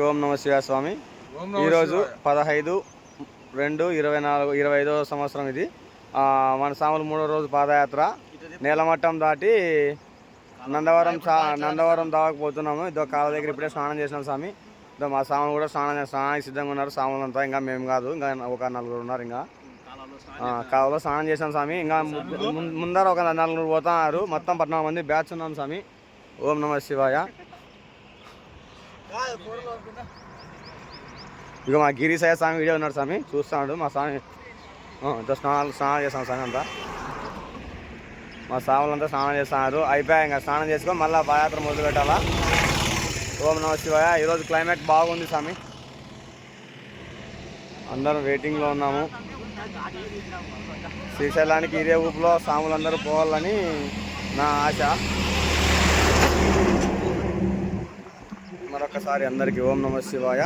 ఓం నమ శివ స్వామి. ఈరోజు. పదహైదు రెండు ఇరవై నాలుగు ఇరవై ఐదో సంవత్సరం ఇది. ఆ, మన సాములు మూడో రోజు పాదయాత్ర. నేలమట్టం దాటి నందవరం నందవరం దాకపోతున్నాము ఇదో కాళ్ళ దగ్గర ఇప్పుడే స్నానం చేసినాం స్వామి. ఇదో మా సాములు కూడా స్నానం స్నానానికి సిద్ధంగా ఉన్నారు. సాములు అంతా ఇంకా మేము కాదు. ఇంకా ఒక నలుగురు ఉన్నారు ఇంకా. ఆ, కాలువలో స్నానం చేసాం స్వామి. ఇంకా ముందర ఒక నలుగురు పోతున్నారు. మొత్తం పద్నాలుగు మంది బ్యాచ్ ఉన్నాం స్వామి. ఓం నమ శివాయ. ఇక మా గిరిసాయ స్వామి వీడియో ఉన్నాడు స్వామి. చూస్తున్నాడు. మా స్వామి స్నానాలు స్నానాలు చేస్తాం స్వామి అంతా. మా స్వాములంతా స్నానం చేస్తున్నారు. అయిపోయా ఇంకా స్నానం చేసుకొని మళ్ళీ పాదయాత్ర మొదలు పెట్టాలా? ఓం నమ శివాయ. ఈరోజు క్లైమేట్ బాగుంది స్వామి. అందరం వెయిటింగ్లో ఉన్నాము. శ్రీశైలానికి ఇదే ఊపులో స్వాములందరూ పోవాలని నా ఆశ. ఒక్కసారి అందరికీ ఓం నమ శివాయ.